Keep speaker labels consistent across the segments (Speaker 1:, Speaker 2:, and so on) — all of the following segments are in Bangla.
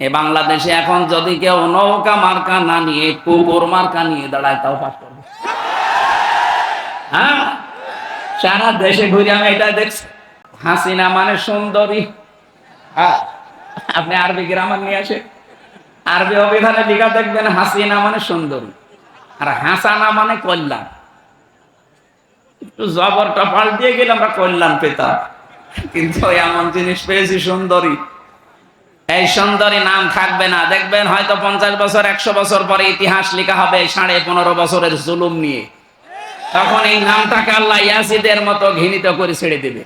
Speaker 1: এ বাংলাদেশে এখন যদি কেউ নৌকা মার্কা না নিয়ে কুকুর মার্কা নিয়ে দাঁড়ায়, তাও পাস করবে। হ্যাঁ? সারা দেশে ঘুরে আমি এটা দেখছি। হাসিনা মানে সুন্দরী। হ্যাঁ? আপনি আরবি গ্রামার নিয়ে আসে আরবি অভিধানে লেখা দেখবেন, হাসিনা মানে সুন্দরী। আর হাসানা মানে কল্যাণ। একটু জবরটা পাল্টিয়ে গেলে আমরা কল্যাণ পেতাম। কিন্তু এমন জিনিস পেয়েছি সুন্দরী। এই সুন্দরী নাম থাকবে না। দেখবেন হয়তো পঞ্চাশ বছর, একশো বছর পরে ইতিহাস লেখা হবে সাড়ে পনেরো বছরের জুলুম নিয়ে। তখন এই নামটাকে আল্লাহ ইয়াসিদের মতো ঘৃণিত করে ছেড়ে দেবে।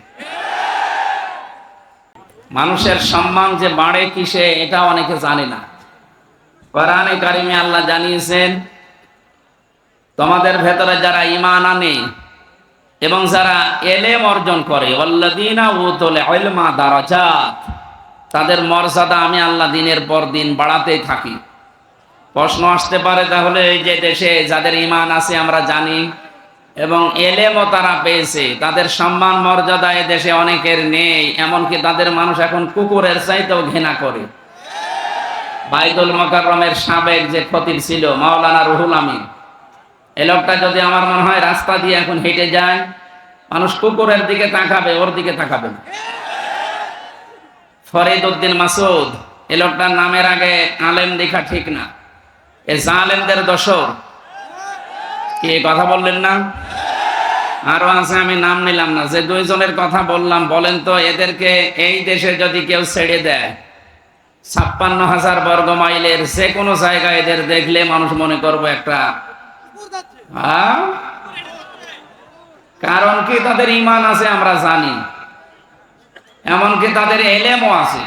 Speaker 1: মানুষের সম্মান যে বাড়ে কিসে, এটা অনেকে জানে না। কোরআনে কারিমে আল্লাহ জানিয়েছেন, তোমাদের ভেতরে যারা ইমান আনে এবং যারা এলেম অর্জন করে অল্লাদিনা উতুল ইলমা দারাজাত তাদের মর্যাদা আমি আল্লাহ দিনের পর দিন বাড়াতেই থাকি। প্রশ্ন আসতে পারে তাহলে এই যে দেশে যাদের ইমান আছে আমরা জানি এবং এলেমও তারা পেয়েছে, তাদের সম্মান মর্যাদা এ দেশে অনেকের নেই, এমনকি তাদের মানুষ এখন কুকুরের চাইতেও ঘৃণা করে। বাইদুল মকাররমের সাবেক যে খতিব ছিল, মাওলানা রুহুল আমিন এই লোকটা যদি আমার মনে হয় রাস্তা দিয়ে এখন হেঁটে যায়, মানুষ কুকুরের দিকে তাকাবে, ওর দিকে তাকাবে না। ফরিদ উদ্দিন মাসুদ এ লোকটার নামের আগে আলেম দেখা ঠিক না। এ জালেমদের দোষর। কি কথা বললেন না? আরও আছে, আমি নাম নিলাম না। যে দুইজনের কথা বললাম, বলেন তো এদেরকে এই দেশে যদি কেউ ছেড়ে দেয়, ছাপ্পান্ন হাজার বর্গ মাইলের যে কোনো জায়গায় এদের দেখলে মানুষ মনে করব একটা? কারণ কি তাদের ইমান আছে আমরা জানি। এমনকি তাদের এলেমও আছে।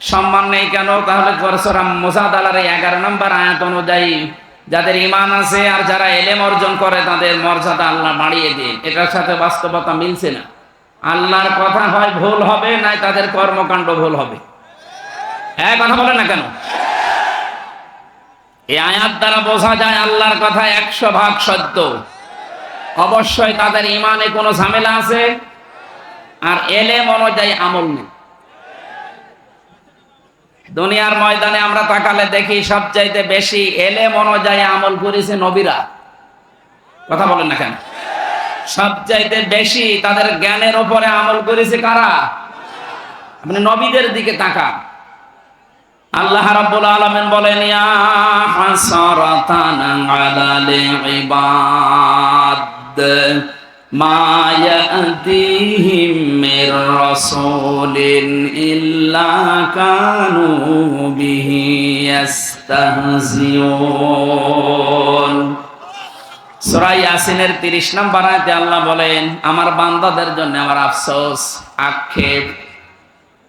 Speaker 1: সম্মান নেই কেন? তাহলে পরশুরাম মোসাদ আলার এগারো নম্বর আয়াত অনুযায়ী যাদের ইমান আছে আর যারা এলেম অর্জন করে, তাদের মর্যাদা আল্লাহ বাড়িয়ে দিন। এটার সাথে বাস্তবতা মিলছে না। আল্লাহর কথা হয় ভুল হবে, নাই তাদের কর্মকাণ্ড ভুল হবে। হ্যাঁ কথা বলে না কেন? এই আয়াত দ্বারা বোঝা যায় আল্লাহর কথা একশো ভাগ সত্য। অবশ্যই তাদের ইমানে কোনো ঝামেলা আছে। আর এলেম অনুযায়ী আমল নেই দুনিয়ার ময়দানে আমরা তাকালে দেখি সবচাইতে বেশি এলেম অনুযায়ী আমল করেছে নবীরা। কথা বলেন না কেন? সবচাইতে বেশি তাদের জ্ঞানের উপরে আমল করেছে কারা? আপনি নবীদের দিকে তাকান। আল্লাহ রাব্বুল আলামিন বলেন, ইয়া হাসারাতান আলাল ইবাদ। রাসূলিন ইল্লা কানু বিহি ইস্তাহজিউন সূরা ইয়াসিনের 30 নম্বর আয়াতে আল্লাহ বলেন, আমার বান্দাদের জন্য আমার আফসোস, আক্ষেপ।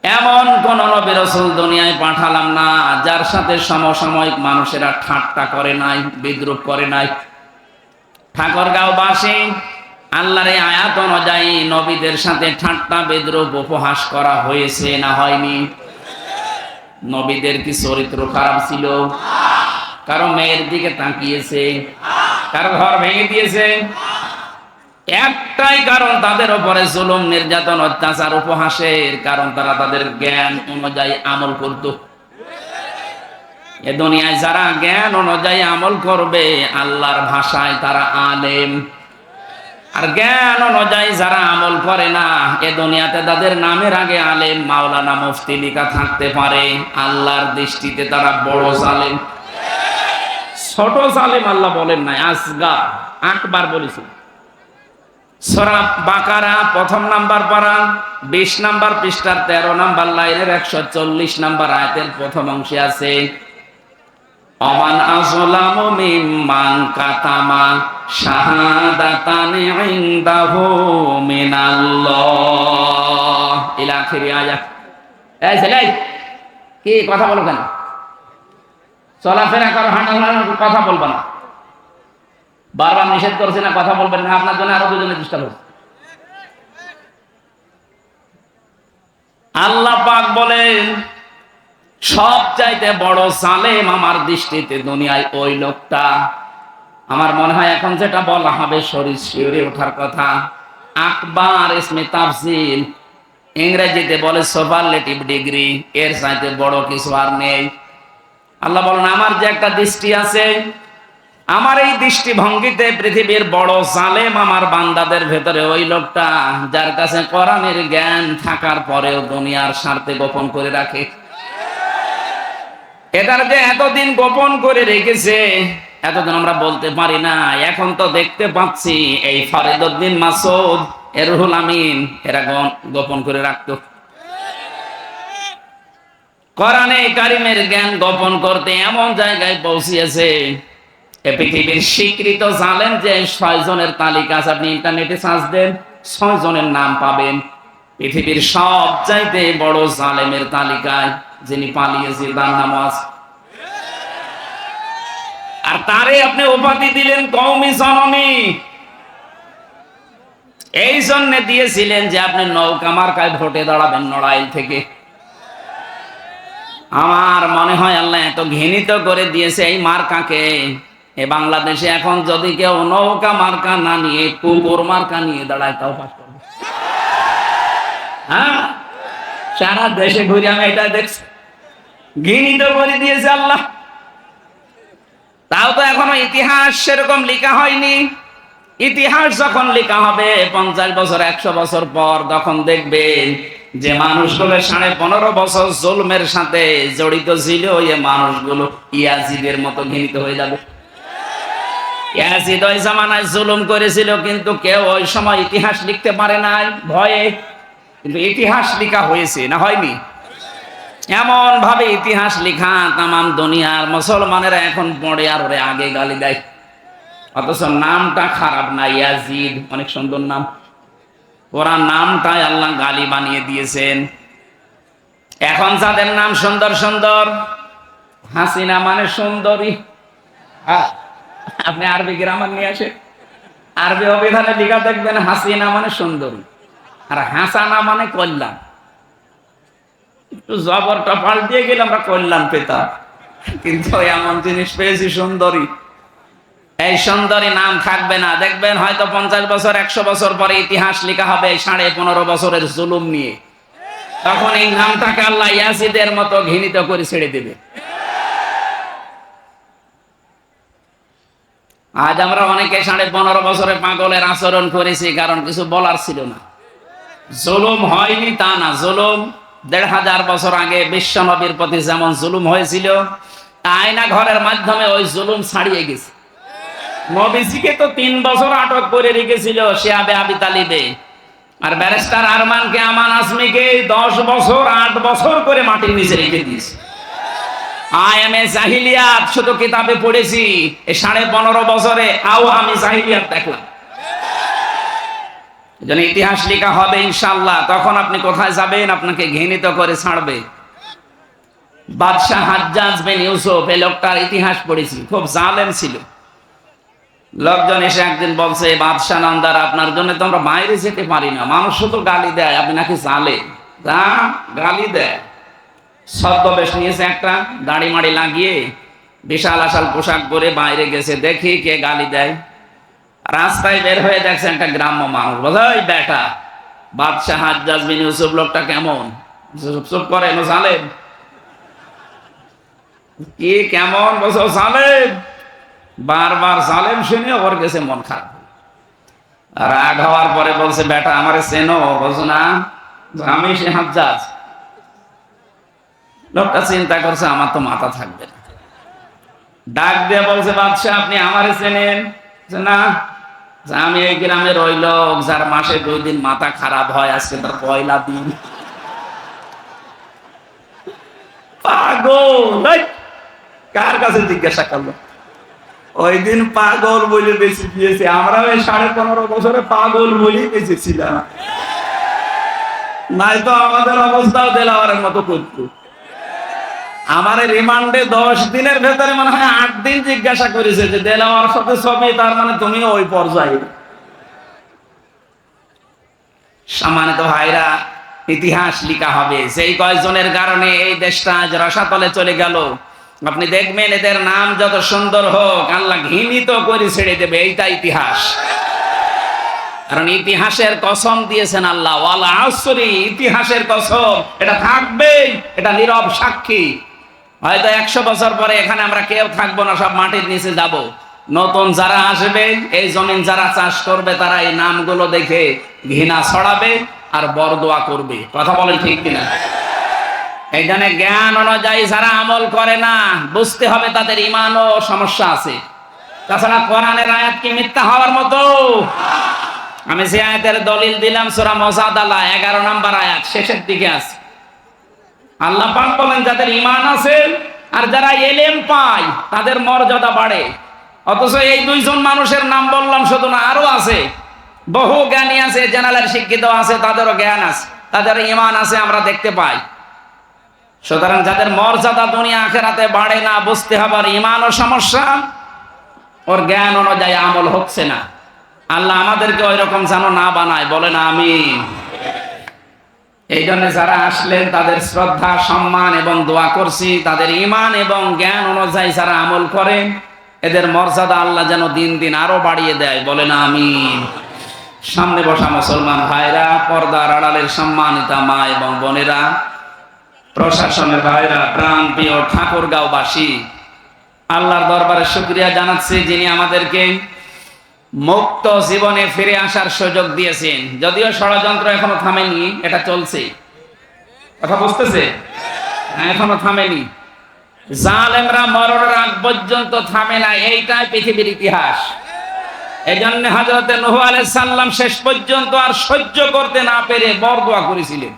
Speaker 1: এমন কোন নবী রসুল দুনিয়ায় পাঠালাম না, যার সাথে সমসাময়িক মানুষেরা ঠাট্টা করে নাই, বিদ্রুপ করে নাই। ঠাকুরগাঁও বাসী আল্লাহর আয়াত অনুযায়ী নবীদের সাথে ঠাট্টা, বিদ্রুপ উপহাস করা হয়েছে না হয়নি? নবীদের কি চরিত্র খারাপ ছিল? কারও মেয়ের দিকে তাকিয়েছে? কারও ঘর ভেঙে দিয়েছে? একটাই কারণ তাদের উপরে জুলুম, নির্যাতন, অত্যাচার, উপহাসের কারণ তারা তাদের জ্ঞান অনুযায়ী আমল করত। এ দুনিয়ায় যারা জ্ঞান অনুযায়ী আমল করবে, আল্লাহর ভাষায় তারা আলেম। আর জ্ঞান অনুযায়ী যারা আমল করে না, এ দুনিয়াতে তাদের নামের আগে আলেম, মাওলানা মুফতি লিখা থাকতে পারে। আল্লাহর দৃষ্টিতে তারা বড় জালেম। ছোট জালেম আল্লাহ বলেন নাই আসগা আটবার বলেছেন সরা বাকারা, প্রথম নাম্বার পারা, বিশ নাম্বার পৃষ্ঠার তেরো নাম্বার লাইনের একশো চল্লিশ নাম্বার আয়াতের প্রথম অংশে আছে অমান আজলামু মিম্মান কাতামা শাহাদাতানি ইনদাহু মিনাল্লাহ। ইলা আখিরি আয়াত। এই ছেলে, কি কথা বলো কেন? চলাফেরা করো, হাঁটা কথা বলব না। বারবার নিষেধ করছে না কথা বলবেন না, আপনার জন্য আরও দুজনে ডিস্টার্ব হচ্ছে আল্লাহ পাক বলেন সব চাইতে বড় সালেম আমার দৃষ্টিতে দুনিয়ায় ওই লোকটা। আমার মনে হয় এখন যেটা বলা হবে শরীর শিউরে ওঠার কথা। আকবার ইসমে তাফসিল, ইংরেজিতে বলে সুপারলেটিভ ডিগ্রি, এর চাইতে বড় কিছু আর নেই। আল্লাহ বলেন, আমার যে একটা দৃষ্টি আছে, আমার এই দৃষ্টিভঙ্গিতে পৃথিবীর বড় জালেম আমার বান্দাদের ভেতরে ওই লোকটা, যার কাছে কোরআনের জ্ঞান থাকার পরেও দুনিয়ার স্বার্থে গোপন করে রাখে। এটার যে এতদিন গোপন করে রেখেছে, এতদিন আমরা বলতে পারি না। এখন তো দেখতে পাচ্ছি এই ফরিদুদ্দিন মাসুদ এরহুল আমিন, এরা গোপন করে রাখতো। কোরআনে কারিমের জ্ঞান গোপন করতে এমন জায়গায় পৌঁছিয়েছে পৃথিবীর স্বীকৃত জানেন যে ছয় জনের তালিকা আছে, আপনি ইন্টারনেটে সার্চ দেন, ছয় জনের নাম পাবেন। পৃথিবীর সব চাইতে বড় জালেমের তালিকায় যিনি পালিয়েছে তার নাম আছে আর তারে আপনি উপাধি দিলেন কৌমি জননী। এই জন্য দিয়েছিলেন যে আপনি নৌকা মার্কায় ভোটে দাঁড়াবেন নড়াইল থেকে। আমার মনে হয় আল্লাহ এত ঘৃণিত করে দিয়েছে এই মার্কাকে। এ বাংলাদেশে এখন যদি কেউ নৌকা মার্কা না নিয়ে, কুকুর মার্কা নিয়ে দাঁড়ায়, তাও পাস করবে। হ্যাঁ? সারা দেশে ঘুরে আমি এটা দেখছি। ঘৃণিত করে দিয়েছে আল্লাহ। তাও তো এখনও ইতিহাস সেরকম লেখা হয়নি। ইতিহাস যখন লেখা হবে, পঞ্চাশ বছর, একশো বছর পর তখন দেখবেন যে মানুষগুলো সাড়ে পনেরো বছর জুলমের সাথে জড়িত ছিল, ওই মানুষগুলো ইয়াজিদের মতো ঘৃণিত হয়ে যাবে। ইয়াজিদ ওই জামানায় জুলুম করেছিল, কিন্তু কেউ ওই সময় ইতিহাস লিখতে পারে নাই, ভয়ে। কিন্তু ইতিহাস লেখা হয়েছে না হয়নি? এমন ভাবে ইতিহাস লেখা তামাম দুনিয়ার মুসলমানেরা এখন পড়ে আর ওরে আগে গালি দেয়। অথচ নামটা খারাপ না ইয়াজিদ অনেক সুন্দর নাম। ওরা নামটাই আল্লাহ গালি বানিয়ে দিয়েছেন। এখন যাদের নাম সুন্দর সুন্দর হাসিনা মানে সুন্দরী। হ্যাঁ, আপনি আরবি গ্রামার নিয়ে আসে আরবি অভিধানে লিখা দেখবেন হাসিনা মানে সুন্দরী। আর হাসানা মানে কল্যাণ। একটু জবরটা পাল্টিয়ে গেলে আমরা কল্যাণ পেতাম। কিন্তু এমন জিনিস পেয়েছি সুন্দরী। এই সুন্দরী নাম থাকবে না। দেখবেন হয়তো পঞ্চাশ বছর, একশো বছর পরে ইতিহাস লেখা হবে সাড়ে পনেরো বছরের জুলুম নিয়ে। তখন এই নামটাকে আল্লাহ ইয়াসিদের মতো ঘৃণিত করে ছেড়ে দেবে। আজ আমরা অনেকে সাড়ে পনেরো বছরে পাগলের আচরণ করেছি, কারণ কিছু বলার ছিল না। জুলুম হয়নি তা না, জুলুম দেড় হাজার বছর আগে বিশ্ব নবীর প্রতি যেমন জুলুম হয়েছিল, আয়না ঘরের মাধ্যমে ওই জুলুম ছাড়িয়ে গেছে। নবীজিকে তো তিন বছর আটক করে রেখেছিল শিয়াবে আবি তালিবে। আর ব্যারিস্টার আরমানকে, আমান আসমিকে দশ বছর, আট বছর করে মাটির নিচে রেখে দিয়েছে। আই এম এ জাহিলিয়াত, শুধু কিতাবে পড়েছি এই সাড়ে পনেরো বছরে আও আমি জাহিলিয়াত দেখলাম। যেন ইতিহাস লেখা হবে ইনশাল্লাহ তখন আপনি কোথায় যাবেন? আপনাকে ঘৃণিত করে ছাড়বে। বাদশাহ হাজ্জাজ বিন ইউসুফ, এই লোকটার ইতিহাস পড়েছি। খুব জালেম ছিল। লোকজন এসে একদিন বলছে বাদশাহ নামদার, আপনার জন্য তো আমরা বাইরে যেতে পারি না। মানুষ শুধু গালি দেয়, আপনি নাকি জালে যা গালি দেয়। ছদ্মবেশ নিয়েছে একটা, দাড়ি মাড়ি লাগিয়ে বিশাল আশাল পোশাক পরে বাইরে গেছে। দেখি কে গালি দেয়। রাস্তায় বের হয়ে দেখছে একটা গ্রাম্য মানুষ। বোঝাই বেটা, বাদশাহ হাজ্জাজ ইউসুফ লোকটা কেমন? চুপ করে, নো জালেম কি কেমন? বলছো জালেম বারবার জালেম শুনে ওর গেছে মন খারাপ রাগ হওয়ার পরে বলছে, বেটা, আমারে চেনো, বলছো, না, আমি সে হাজ্জাজ। লোকটা চিন্তা করছে, আমার তো মাথা থাকবে ডাক দিয়ে বলছে, বাদশাহ, আপনি আমারে চেনেন? না। আমি এই গ্রামের ওই লোক যার মাসে দুই দিন মাথা খারাপ হয়, আজকে তার পয়লা দিন। পাগল! কার কাছে জিজ্ঞাসা করল? ওই দিন পাগল বলে বেশি দিয়েছে আমরা ওই সাড়ে পনেরো বছরে পাগল বলে বেঁচেছিলাম নাই তো আমাদের অবস্থাও দেলাওয়ারের মতো করতো। আমার রিমান্ডে দশ দিনের ভেতরে মনে হয় আট দিন জিজ্ঞাসা করেছে যে দেলাওয়ার সাথে ছবি, তার মানে তুমি ওই পর্যায়ে। সম্মানিত ভাইরা, ইতিহাস লিখা হবে। সেই কয়েকজনের কারণে এই দেশটা আজ রসাতলে চলে গেল, আপনি দেখবেন এদের নাম যত সুন্দর হোক, আল্লাহ ঘৃণিত করে ছেড়ে দেবে এইটা ইতিহাস। কারণ ইতিহাসের কসম দিয়েছেন আল্লাহ, ওয়াল আসরি ইতিহাসের কসম, এটা থাকবেই, এটা নীরব সাক্ষী। হয়তো একশো বছর পরে এখানে আমরা কেউ থাকব না, সব মাটির নিচে যাব। নতুন যারা আসবে, এই জমিন যারা চাষ করবে, তারা এই নামগুলো দেখে ঘৃণা ছড়াবে আর বরদোয়া করবে। কথা বলেন ঠিক কিনা? এইখানে জ্ঞান অনুযায়ী যারা আমল করে না, বুঝতে হবে তাদের ইমানও সমস্যা আছে। তাছাড়া কোরআনের আয়াত কি মিথ্যা হওয়ার মতো? আমি যে আয়াতের দলিল দিলাম, সুরা মজাদালা, এগারো নম্বর আয়াত, শেষের দিকে আছে। আল্লাহ পাক বলেন, যাদের ইমান আছে আর যারা এলেম পায়, তাদের মর্যাদা বাড়ে। অথচ এই দুইজন মানুষের নাম বললাম, শুধু না আরও আছে। বহু জ্ঞানী আছে, জেনারেল শিক্ষিত আছে, তাদেরও জ্ঞান আছে, তাদের ইমান আছে, আমরা দেখতে পাই। সুতরাং যাদের মর্যাদা দুনিয়া আখেরাতে বাড়ে না, বুঝতে হবে আর ইমানও সমস্যা, ওর জ্ঞান অনুযায়ী আমল হচ্ছে না। আল্লাহ আমাদেরকে ওই রকম যেন না বানায় বলে না আমি এই জন্য যারা আসলেন, তাদের শ্রদ্ধা, সম্মান এবং দোয়া করছি। তাদের ইমান এবং জ্ঞান অনুযায়ী যারা আমল করেন, এদের মর্যাদা আল্লাহ যেন দিন দিন আরও বাড়িয়ে দেয়। বলে না আমি সামনে বসা মুসলমান ভাইরা, পর্দার আড়ালের সম্মানিতা মা এবং বোনেরা, প্রশাসনের ভাইরা, প্রাণ প্রিয় ঠাকুরগাঁওবাসী, আল্লাহর দরবারে শুক্রিয়া জানাচ্ছি যিনি আমাদেরকে মুক্ত জীবনে ফিরে আসার সুযোগ দিয়েছেন। যদিও ষড়যন্ত্র এখনও থামেনি, এটা চলছে। কথা বুঝতেছে? এখনও থামেনি। জালেমরা মরণের আগ পর্যন্ত থামে না, এইটাই পৃথিবীর ইতিহাস। এই জন্য হজরত নূহ আলাইহিস সালাম শেষ পর্যন্ত আর সহ্য করতে না পেরে বরদোয়া করেছিলেন।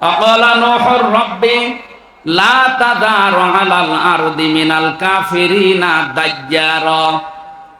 Speaker 1: অকলা নূহুর রব্বি, লা তাদার আলাল আরদি মিনাল কাফিরিনা দাজ্জারা।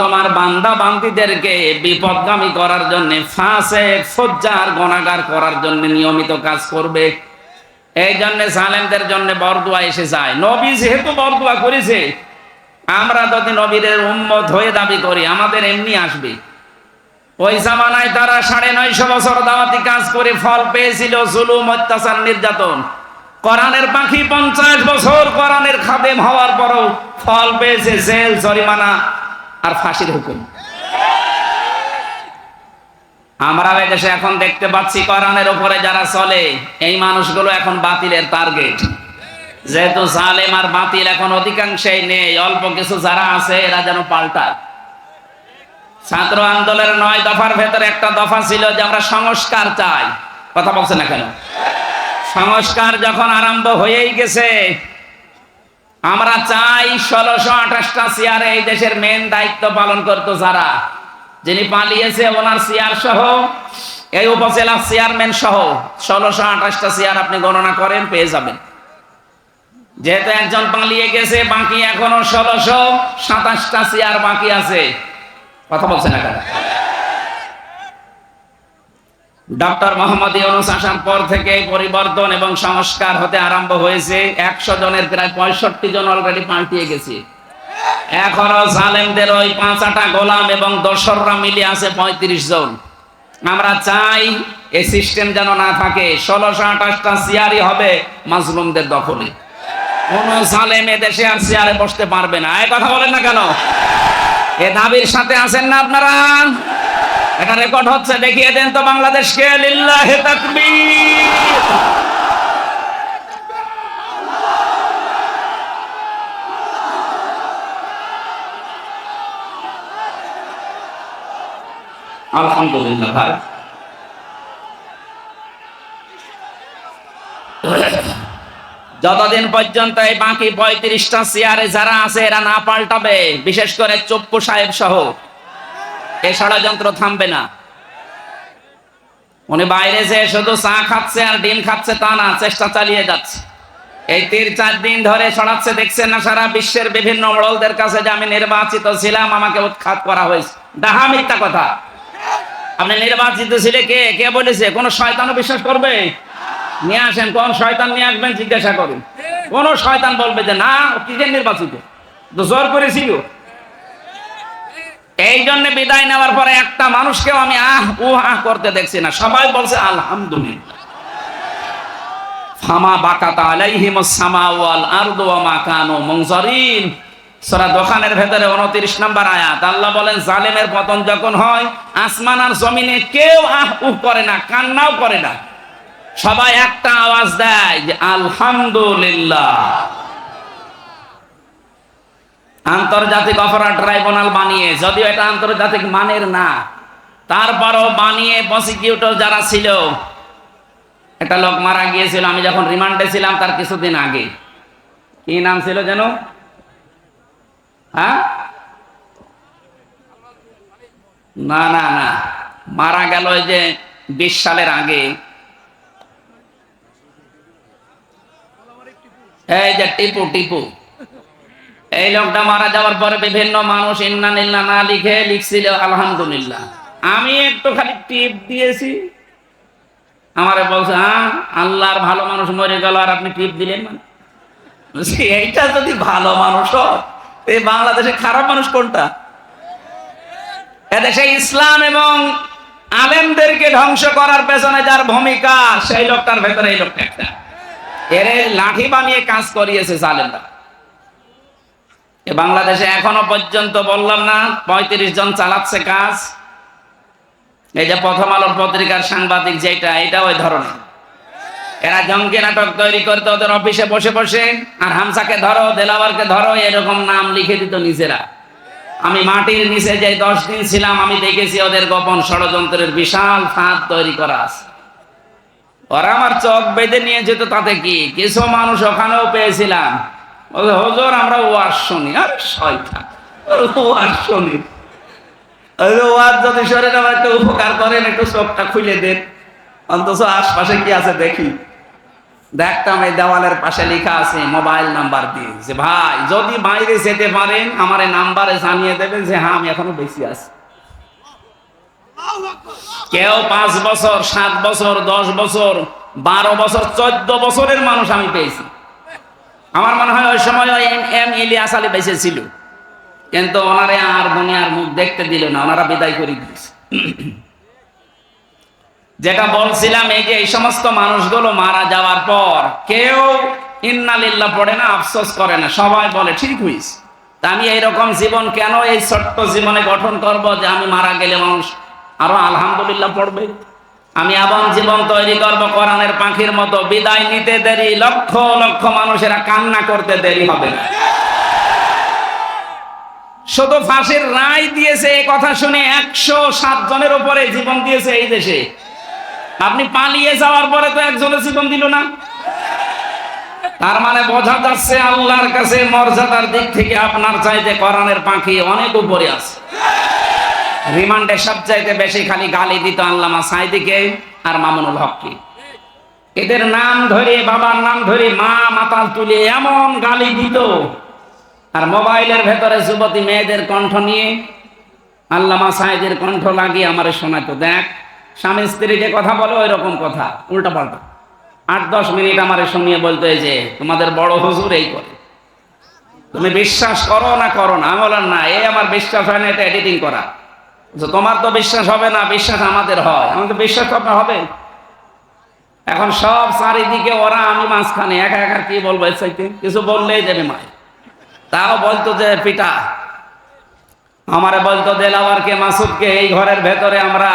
Speaker 1: তোমার বান্দা বান্দিদেরকে বিপদগামী করার জন্য ফাঁসে সজ্জার গণাগার করার জন্য নিয়মিত কাজ করবে। এই জন্য সালেমদের জন্য বরদুয়া এসে যায়। নবী যেহেতু বরদুয়া করেছে, আমরা যদি নবীদের হয়ে দাবি করি, আমাদের এমনি আসবে। ওই জামানায় তারা সাড়ে নয়শো বছর দাওয়াতি কাজ করে ফল পেয়েছিল, জুলুম, অত্যাচার, নির্যাতন। কোরআনের পাখি পঞ্চাশ বছর কোরআনের খাদেম হওয়ার পরও ফল পেয়েছে, জেল, জরিমানা। আর ফাঁসির হুকুম। আমরা দেশে এখন দেখতে পাচ্ছি কোরআনের উপরে যারা চলে, এই মানুষগুলো এখন বাতিলের টার্গেট। যেহেতু জালেম আর বাতিল এখন অধিকাংশই নেই, অল্প কিছু যারা আছে এরা যেন পাল্টায়। ছাত্র আন্দোলনের নয় দফার ভেতরে একটা দফা ছিল যে আমরা সংস্কার চাই। কথা বলছে না কেন? সংস্কার যখন আরম্ভ হয়েই গেছে আমরা চাই ষোলোশো আঠাশটা চেয়ারে এই দেশের মেন দায়িত্ব পালন করতো যারা। যিনি পালিয়েছে ওনার চেয়ার সহ, এই উপজেলার চেয়ারম্যান সহ ষোলোশো আঠাশটা চেয়ার আপনি গণনা করেন, পেয়ে যাবেন। যেহেতু একজন পালিয়ে গেছে, বাকি এখনও ষোলোশো সাতাশটা চেয়ার বাকি আছে। কথা বলছে না কেন? ডক্টর মোহাম্মদ ইউনুস আসার পর থেকে পরিবর্তন এবং সংস্কার হতে আরম্ভ হয়েছে। একশো জনের প্রায় পঁয়ষট্টি জন অলরেডি পাল্টিয়ে গেছে। এখনও জালেমদের ওই পাঁচাটা গোলাম এবং দশররা মিলে আছে পঁয়ত্রিশ জন। আমরা চাই এই সিস্টেম যেন না থাকে। ষোলোশো আঠাশটা চেয়ারই হবে মাজলুমদের দখলে। কোন জালেম এ দেশে আর চেয়ারে বসতে পারবে না। এই কথা বলেন না কেন? এ দাবির সাথে আছেন না আপনারা? এটা রেকর্ড হচ্ছে, দেখিয়ে দেন তো বাংলাদেশকে, লিল্লাহে আলহামদুলিল্লাহ, ভাই। যতদিন পর্যন্ত এই বাকি পঁয়ত্রিশটা চেয়ারে যারা আছে, এরা না পাল্টাবে, বিশেষ করে চপ্পু সাহেব সহ। এই ষড়যন্ত্র থামবে না। উনি বাইরে যে শুধু চা খাচ্ছে আর ডিম খাচ্ছে তা না, চেষ্টা চালিয়ে যাচ্ছে। এই তিন চার দিন ধরে ছড়াচ্ছে, দেখছেন না সারা বিশ্বের বিভিন্ন মড়লদের কাছে যে আমি নির্বাচিত ছিলাম, আমাকে উৎখাত করা হয়েছে। ডাহা মিথ্যা কথা। আপনি নির্বাচিত ছিলে কে? কে বলেছে? কোন শয়তানও বিশ্বাস করবে? নিয়ে আসেন, কোন শয়তান নিয়ে আসবেন জিজ্ঞাসা করুন। কোন শয়তান বলবে যে, না কিসের নির্বাচিত? জোর করেছিল। এই জন্য বিদায় নেওয়ার পরে একটা মানুষকেও আমি আহ উ আহ করতে দেখছি না। সবাই বলছে, আলহামদুলিল্লাহ। ফামা বাকাতা আলাইহিম সামা ওয়াল আরদু ওয়া মা কানু মুনজারিন। সূরা দোকানের ভেতরে 29 নম্বর আয়াত। আল্লাহ বলেন, জালেমের পতন যখন হয়, আসমান আর জমিনে কেউ আহ, উহ করে না, কান্নাও করে না। সবাই একটা আওয়াজ দেয় যে, আলহামদুলিল্লাহ। আন্তর্জাতিক অপরাধ ট্রাইব্যুনাল বানিয়ে, যদিও এটা আন্তর্জাতিক মানের না, তারপরও বানিয়ে প্রসিকিউটর যারা ছিল, একটা লোক মারা গিয়েছিল, আমি যখন রিমান্ডে ছিলাম তার কিছুদিন আগে। কি নাম ছিল যেন? হ্যাঁ? না না না, মারা গেল ওই যে বিশ সালের আগে। এই যে টিপু টিপু। এই লোকটা মারা যাওয়ার পরে বিভিন্ন মানুষ ইন্না নিল্লা না লিখে লিখছিল, আলহামদুলিল্লাহ। আমি একটু খালি টিপ দিয়েছি। আমারে বলছে হ্যাঁ আল্লাহর ভালো মানুষ মরে গেল, আর আপনি টিপ দিলেন মানে? এইটা যদি ভালো মানুষ এই বাংলাদেশে খারাপ মানুষ কোনটা? এদেশে ইসলাম এবং আলেমদেরকে ধ্বংস করার পেছনে যার ভূমিকা, সেই লোকটার ভেতরে এই লোকটা একটা। এর লাঠি বানিয়ে কাজ করিয়েছে জালেমরা। এ বাংলাদেশে এখনও পর্যন্ত বললাম না, পঁয়ত্রিশ জন চালাচ্ছে কাজ। এই যে প্রথম আলোর পত্রিকার সাংবাদিক যেটা, এটা ওই ধরনের। এরা জঙ্গি নাটক তৈরি করতে ওদের অফিসে বসে বসে, আর হামসাকে ধরো, দেলাওয়ারকে ধরো, এরকম নাম লিখে দিত নিজেরা। আমি মাটির নিচে যে দশ দিন ছিলাম, আমি দেখেছি ওদের গোপন ষড়যন্ত্রের বিশাল ফাঁদ তৈরি করা আছে। ওরা আমার চোখ বেঁধে নিয়ে যেত, তাতে কি? কিছু মানুষ ওখানেও পেয়েছিলাম। বলে, হুজুর আমরা ওয়াজ শুনি। আর শয়তান ওয়াজ শুনি। ওয়াজ যদি শরীর আমার একটু উপকার করেন একটু চোখটা খুলে দেন। অন্তত আশপাশে কি আছে দেখি। দেখতাম এই দেওয়ালের পাশে লেখা আছে মোবাইল নাম্বার দিয়ে যে ভাই যদি বাইরে যেতে পারেন আমার নাম্বারে জানিয়ে দেবেন যে হ্যাঁ আমি এখনও বেশি আছি। কেউ পাঁচ বছর সাত বছর দশ বছর বারো বছর চোদ্দ বছরের মানুষ আমি পেয়েছি। আমার মনে হয় ওই সময় এম- ইলিয়াস আলী বেঁচে ছিল। কিন্তু ওনারে আর দুনিয়ার মুখ দেখতে দিল না, ওনারা বিদায় করে দিয়েছে। যেটা বলছিলাম, এই যে এই সমস্ত মানুষগুলো মারা যাওয়ার পর কেউ ইন্নালিল্লাহ পড়ে না, আফসোস করে না, সবাই বলে, ঠিক হইস। তা আমি এইরকম জীবন কেন এই ছোট্ট জীবনে গঠন করব যে আমি মারা গেলে মানুষ আরও আলহামদুলিল্লাহ পড়বে? আমি এমন জীবন তৈরি করব, কোরআনের পাখির মতো বিদায় নিতে দেরি, লক্ষ লক্ষ মানুষেরা কান্না করতে দেরি হবে না। শুধু ফাঁসির রায় দিয়েছে এই কথা শুনে একশো সাত জনের উপরে জীবন দিয়েছে এই দেশে। আপনি পালিয়ে যাওয়ার পরে তো একজনের জীবন দিল না। তার মানে বোঝা যাচ্ছে আল্লাহর কাছে মর্যাদার দিক থেকে আপনার চাইতে কোরআনের পাখি অনেক উপরে আছে। রিমান্ডে সবচাইতে বেশি খালি গালি দিত আল্লামা সাইদিকে আর মামুনুল হককে এদের নাম ধরে, বাবার নাম ধরে মা মাতাল তুলে এমন গালি দিত। আর মোবাইলের ভেতরে যুবতী মেয়েদের কণ্ঠ নিয়ে আল্লামা সাহেদের কণ্ঠ লাগিয়ে আমার শোনাতো, দেখ, স্বামী স্ত্রী যে কথা বলে ওই রকম কথা। উল্টা পাল্টা। আট দশ মিনিট আমার শুনিয়ে বলতে যে, তোমাদের বড় হুজুর এই করে। তুমি বিশ্বাস করো না করো না? আমি বললাম, না এই আমার বিশ্বাস হয় না, এটা এডিটিং করা। বলছে, তোমার তো বিশ্বাস হবে না বিশ্বাস আমাদের হয়। আমাদের বিশ্বাস তো হবে? এখন সব চারিদিকে ওরা আমি মাঝখানে একা একা কি বলব চাইতে? কিছু বললেই যাবে মায়। তাও বলতো যে পিতা আমারে বলতো দেলাওয়ারকে মাসুদকে এই ঘরের ভেতরে আমরা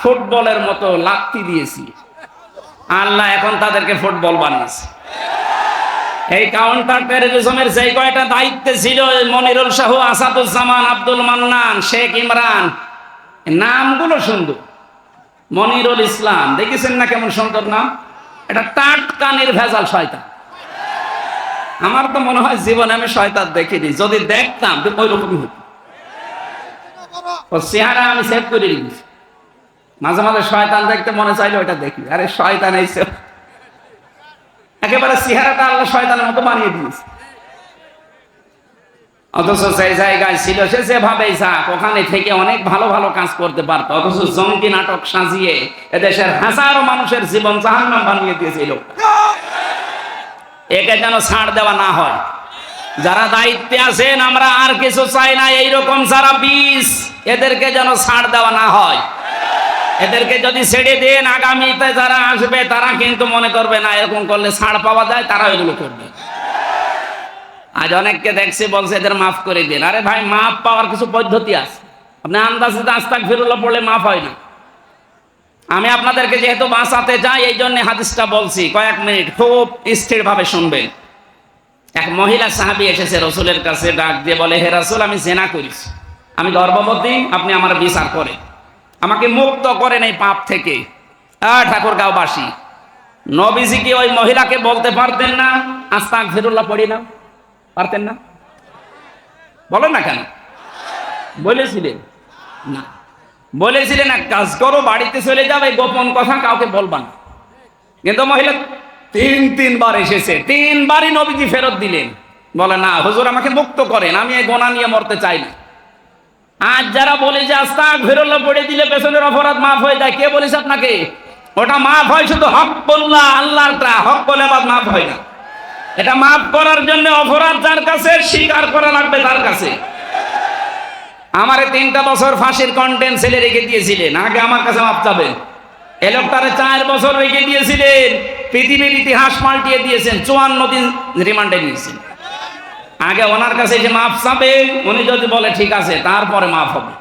Speaker 1: ফুটবলের মতো লাত্তি দিয়েছি। আল্লাহ এখন তাদেরকে ফুটবল বানিয়েছে। এই কাউন্টার টেরোরিজমের যেই কয়টা দায়িত্বে ছিল মনিরুল শাহ আসাদুজ্জামান আব্দুল মান্নান শেখ ইমরান নামগুলো সুন্দর। মনিরুল ইসলাম, দেখেছেন না কেমন সুন্দর নাম? এটা টাটকা নির্ভেজাল শয়তান। আমার তো মনে হয় জীবনে আমি শয়তান দেখিনি। যদি দেখতাম ওই রকমই হতো চেহারা আমি সেভ করে রেখেছি। মাঝে মাঝে শয়তান দেখতে মনে চাইলে ওইটা দেখি। আরে শয়তান এইসে একেবারে চেহারাটা আল্লাহ শয়তানের মতো বানিয়ে দিয়েছে। অথচ সেই জায়গায় ছিল, সে যাক, ওখানে থেকে অনেক ভালো ভালো কাজ করতে পারতো। অথচ জঙ্গি নাটক সাজিয়ে এদেশের হাজারো মানুষের জীবন জাহান্নাম বানিয়ে দিয়েছে এই লোকটা একে যেন ছাড় দেওয়া না হয়। যারা দায়িত্বে আছেন, আমরা আর কিছু চাই না, এইরকম যারা বিষ এদেরকে যেন ছাড় দেওয়া না হয়। এদেরকে যদি ছেড়ে দেন, আগামীতে যারা আসবে, তারা কিন্তু মনে করবে না, এরকম করলে ছাড় পাওয়া যায়, তারা এগুলো করবে। আজ অনেককে দেখছি বলছে, এদের মাফ করে দিন। আরে ভাই, মাফ পাওয়ার কিছু পদ্ধতি আছে। আপনি আন্দাজে আস্তাক ফিরুল্লাহ পড়লে মাফ হয় না। আমি আপনাদেরকে যেহেতু বাঁচাতে যাই এই জন্য হাদিসটা বলছি। কয়েক মিনিট খুব স্থিরভাবে শুনবেন। এক মহিলা সাহাবি এসেছে রসুলের কাছে, ডাক দিয়ে বলে, হে রসুল, আমি জেনা করিস আমি গর্ভবতী, আপনি আমার বিচার করে আমাকে মুক্ত করেন এই পাপ থেকে। আ, ঠাকুরগাঁওবাসী, নবীজি কি ওই মহিলাকে বলতে পারতেন না আস্তাক ফিরুল্লাহ পড়ি না? পারতেন না? বলেন না কেন? বলেছিলেন। না। বলেছিলেন, এক কাজ করো, বাড়িতে চলে যাবে গোপন কথা কাউকে বলবা না। কিন্তু মহিলা তিন, তিনবার এসেছে। তিনবারই নবীজি ফেরত দিলেন। বলে, না, হুজুর, আমাকে মুক্ত করেন। আমি এই গোনা নিয়ে মরতে চাই না। আজ যারা বলে যে আস্তাক ফেরল্লা পড়ে দিলে পেছনের অপরাধ মাফ হয়ে যায়, কে বলেছে আপনাকে? ওটা মাফ হয় শুধু হক বললা আল্লাহটা হক বলে আবার মাফ হয় না। এটা মাফ করার জন্য অপরাধ যার কাছে, স্বীকার করা লাগবে তার কাছে। আমারে তিনটা বছর ফাঁসির কন্টেন্ট ছেলে রেখে দিয়েছিলেন। আগে আমার কাছে মাপ চাবে। এ চার বছর রেখে দিয়েছিলেন। পৃথিবীর ইতিহাস পাল্টিয়ে দিয়েছেন। চুয়ান্ন দিন রিমান্ডে নিয়েছেন। আগে ওনার কাছে যে মাপ চাবে, উনি যদি বলে ঠিক আছে, তারপরে মাফ হবে।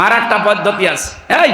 Speaker 1: আর একটা পদ্ধতি আছে। এই!